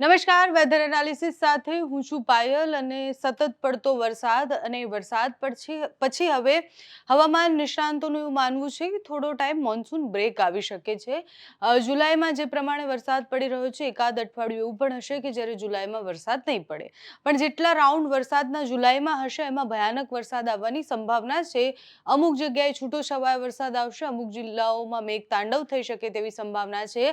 નમસ્કાર. Weather analysis સાથે હું છું પાયલ અને સતત પડતો વરસાદ અને વરસાદ પછી પછી હવે હવામાન નિષ્ણાંતોનું એવું માનવું છે કે થોડો ટાઈમ મોન્સૂન બ્રેક આવી શકે છે. જુલાઈમાં જે પ્રમાણે વરસાદ પડી રહ્યો છે, એકાદ અઠવાડિયું એવું પણ હશે કે જ્યારે જુલાઈમાં વરસાદ નહીં પડે. પણ જેટલા રાઉન્ડ વરસાદના જુલાઈમાં હશે, એમાં ભયાનક વરસાદ આવવાની સંભાવના છે. અમુક જગ્યાએ છૂટો છવાયો વરસાદ આવશે, અમુક જિલ્લાઓમાં મેઘ તાંડવ થઈ શકે તેવી સંભાવના છે.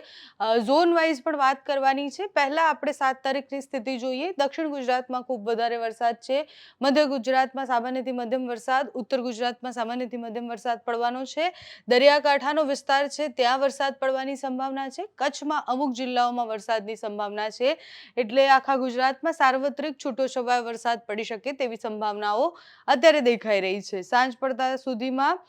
ઝોન વાઇઝ પણ વાત કરવાની છે. પહેલા આપણે સાત તારીખની સ્થિતિ જોઈએ. દક્ષિણ ગુજરાતમાં ખૂબ વધારે વરસાદ છે. મધ્ય ગુજરાતમાં સામાન્યથી મધ્યમ વરસાદ, ઉત્તર ગુજરાતમાં સામાન્યથી મધ્યમ વરસાદ પડવાનો છે. દરિયાકાંઠાનો વિસ્તાર છે, ત્યાં વરસાદ પડવાની સંભાવના છે. કચ્છમાં અમુક જિલ્લાઓમાં વરસાદની સંભાવના છે. એટલે આખા ગુજરાતમાં સાર્વત્રિક છૂટો છવાયો વરસાદ પડી શકે તેવી સંભાવનાઓ અત્યારે દેખાઈ રહી છે. સાંજ પડતા સુધીમાં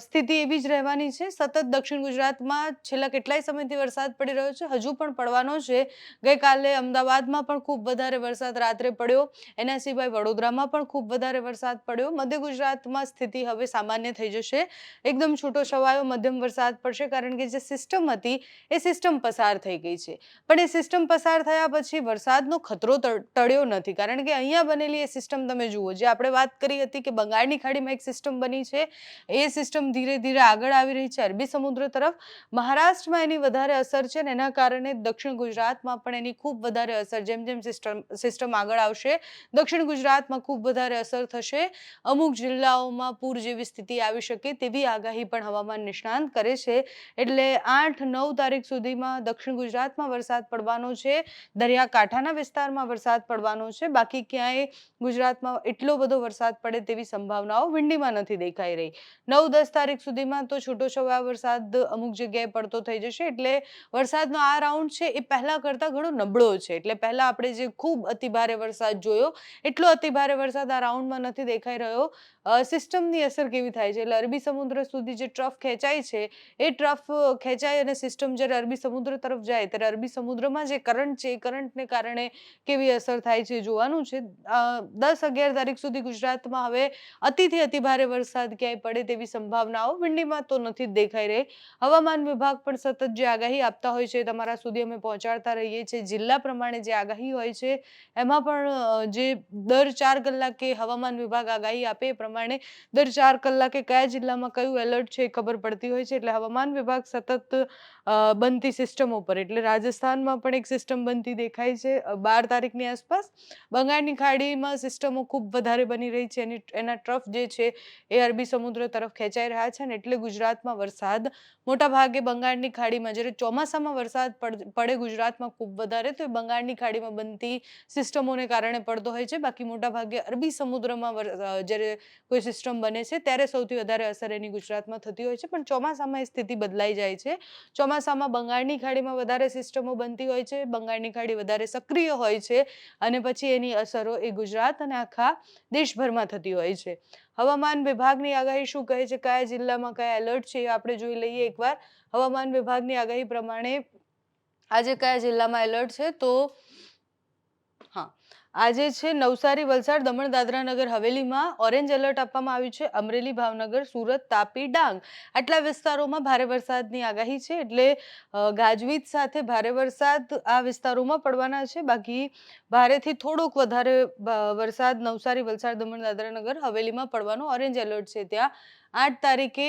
સ્થિતિ એવી જ રહેવાની છે. સતત દક્ષિણ ગુજરાતમાં છેલ્લા કેટલાય સમયથી વરસાદ પડી રહ્યો છે. હજુ પણ પડવાનો છે. ગઈકાલે અમદાવાદમાં પણ ખૂબ વધારે વરસાદ રાત્રે પડ્યો. એના સિવાય વડોદરામાં પણ ખૂબ વધારે વરસાદ પડ્યો. મધ્ય ગુજરાતમાં સ્થિતિ હવે સામાન્ય થઈ જશે. એકદમ છૂટો છવાયો મધ્યમ વરસાદ પડશે કારણ કે જે સિસ્ટમ હતી એ સિસ્ટમ પસાર થઈ ગઈ છે. પણ એ સિસ્ટમ પસાર થયા પછી વરસાદનો ખતરો ટળ્યો નથી. કારણ કે અહીંયા બનેલી એ સિસ્ટમ તમે જુઓ, જે આપણે વાત કરી હતી કે બંગાળની ખાડીમાં એક સિસ્ટમ બની છે, એ સિસ્ટમ ધીરે ધીરે આગળ આવી રહી છે. અરબી સમુદ્ર તરફ મહારાષ્ટ્રમાં એની વધારે અસર છે ને એના કારણે દક્ષિણ ગુજરાતમાં પણ એની ખૂબ વધારે અસર, જેમ જેમ સિસ્ટમ સિસ્ટમ આગળ આવશે, દક્ષિણ ગુજરાતમાં ખૂબ વધારે અસર થશે. અમુક જિલ્લાઓમાં પૂર જેવી સ્થિતિ આવી શકે તેવી આગાહી પણ હવામાન નિષ્ણાંત કરે છે. એટલે આઠ, નવ તારીખ સુધીમાં દક્ષિણ ગુજરાતમાં વરસાદ પડવાનો છે. દરિયાકાંઠાના વિસ્તારમાં વરસાદ પડવાનો છે. બાકી ક્યાંય ગુજરાતમાં એટલો બધો વરસાદ પડે તેવી સંભાવનાઓ વિંડીમાં નથી દેખાઈ રહી. નવ દસ તારીખ સુધીમાં તો છૂટો છવાયો વરસાદ અમુક જગ્યાએ પડતો થઈ જશે. એટલે વરસાદનો આ રાઉન્ડ છે એ પહેલાં કરતાં ઘણો નબળો છે. એટલે પહેલાં આપણે જે ખૂબ અતિભારે વરસાદ જોયો, એટલો અતિભારે વરસાદ આ રાઉન્ડમાં નથી દેખાઈ રહ્યો. સિસ્ટમની અસર કેવી થાય છે? એટલે અરબી સમુદ્ર સુધી જે ટ્રફ ખેંચાય છે, એ ટ્રફ ખેંચાય અને સિસ્ટમ જ્યારે અરબી સમુદ્ર તરફ જાય, ત્યારે અરબી સમુદ્રમાં જે કરંટ છે, એ કરંટને કારણે કેવી અસર થાય છે જોવાનું છે. દસ અગિયાર તારીખ સુધી ગુજરાતમાં હવે અતિથી અતિભારે વરસાદ ક્યાંય પડે તેવી સંભાવનાઓ વિંડીમાં તો નથી દેખાઈ રહી. હવામાન વિભાગ પણ સતત જે આગાહી આપતા હોય છે તમારા સુધી અમે પહોંચાડતા રહીએ છીએ. જિલ્લા પ્રમાણે જે આગાહી હોય છે, એમાં પણ જે દર ચાર કલાકે હવામાન વિભાગ આગાહી આપે એ પ્રમાણે દર ચાર કલાકે કયા જિલ્લામાં કયું એલર્ટ છે એ ખબર પડતી હોય છે. એટલે હવામાન વિભાગ સતત બનતી સિસ્ટમો પર, એટલે રાજસ્થાનમાં પણ એક સિસ્ટમ બનતી દેખાય છે બાર તારીખની આસપાસ. બંગાળની ખાડીમાં સિસ્ટમો ખૂબ વધારે બની રહી છે. એની, એના ટ્રફ જે છે એ અરબી સમુદ્ર તરફ ખેંચાઈ રહ્યા છે ને એટલે ગુજરાતમાં વરસાદ. મોટા ભાગે બંગાળની ખાડીમાં જ્યારે ચોમાસામાં વરસાદ પડે ગુજરાતમાં ખૂબ વધારે, તો એ બંગાળની ખાડીમાં બનતી સિસ્ટમોને કારણે પડતો હોય છે. બાકી મોટા ભાગે અરબી સમુદ્રમાં જ્યારે કોઈ સિસ્ટમ બને છે, ત્યારે સૌથી વધારે અસર એની ગુજરાતમાં થતી હોય છે. પણ ચોમાસામાં એ સ્થિતિ બદલાઈ જાય છે. ચોમાસામાં બંગાળની ખાડીમાં વધારે સિસ્ટમો બનતી હોય છે, બંગાળની ખાડી વધારે સક્રિય હોય છે અને પછી એની અસરો એ ગુજરાત અને આખા દેશભરમાં થતી હોય છે. હવામાન વિભાગની આગાહી શું કહે છે? કયા જિલ્લામાં કયા એલર્ટ છે આપણે જોઈ લઈએ એકવાર. હવામાન વિભાગની આગાહી પ્રમાણે આજે કયા જિલ્લામાં એલર્ટ છે? તો હા આજે છે નવસારી, વલસાડ, દમણ દાદરા નગર હવેલીમાં ઓરેન્જ એલર્ટ આપવામાં આવ્યું છે. અમરેલી, ભાવનગર, સુરત, તાપી, ડાંગ આટલા વિસ્તારોમાં ભારે વરસાદની આગાહી છે. એટલે ગાજવીજ સાથે ભારે વરસાદ આ વિસ્તારોમાં પડવાના છે. બાકી ભારેથી થોડોક વધારે વરસાદ નવસારી, વલસાડ, દમણ દાદરા નગર હવેલીમાં પડવાનો ઓરેન્જ એલર્ટ છે. ત્યાં આઠ તારીખે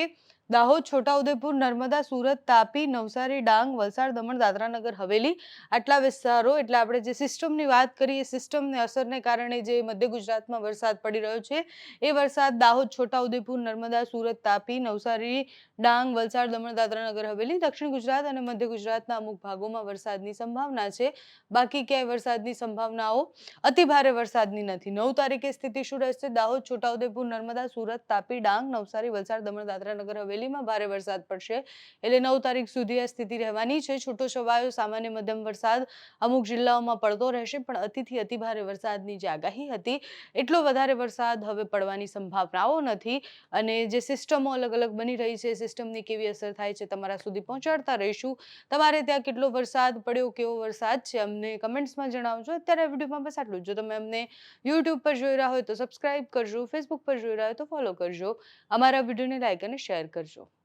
દાહોદ, છોટાઉદેપુર, નર્મદા, સુરત, તાપી, નવસારી, ડાંગ, વલસાડ, દમણ દાદરાનગર હવેલી આટલા વિસ્તારો. એટલે આપણે જે સિસ્ટમની વાત કરીએ સિસ્ટમની અસરને કારણે જે મધ્ય ગુજરાતમાં વરસાદ પડી રહ્યો છે, એ વરસાદ દાહોદ, છોટાઉદેપુર, નર્મદા, સુરત, તાપી, નવસારી, ડાંગ, વલસાડ, દમણ, દાદરા નગર, હવેલી, દક્ષિણ ગુજરાત અને મધ્ય ગુજરાતના અમુક ભાગોમાં વરસાદની સંભાવના છે. બાકી ક્યાંય વરસાદની સંભાવનાઓ? અતિ ભારે વરસાદની નથી. નવ તારીખે સ્થિતિ શું રહેશે? દાહોદ, છોટાઉદેપુર, નર્મદા, સુરત, તાપી, ડાંગ, નવસારી, વલસાડ, દમણ, દાદરા નગર હવેલીમાં ભારે વરસાદ પડશે. એટલે નવ તારીખ સુધી આ સ્થિતિ રહેવાની છે. છૂટો છવાયો સામાન્ય મધ્યમ વરસાદ અમુક જિલ્લાઓમાં પડતો રહેશે, પણ અતિથી અતિ ભારે વરસાદની જે આગાહી હતી, એટલો વધારે વરસાદ હવે પડવાની સંભાવનાઓ નથી. અને જે સિસ્ટમો અલગ અલગ બની રહી છે, સિસ્ટમની કેવી અસર થાય છે, તમારા સુધી પહોંચાડતા રહીશું. તમારે ત્યાં કેટલો વરસાદ પડ્યો, કેવો વરસાદ છે, અમને કમેન્ટ્સમાં જણાવજો. અત્યારે વિડીયોમાં બસ આટલું જ. તમે અમને યુટ્યુબ પર જોઈ રહ્યા હોય તો સબસ્ક્રાઇબ કરજો ફેસબુક પર જોઈ રહ્યા હોય તો ફોલો કરજો. અમારા વિડીયોને લાઈક અને શેર કરજો. pleasure.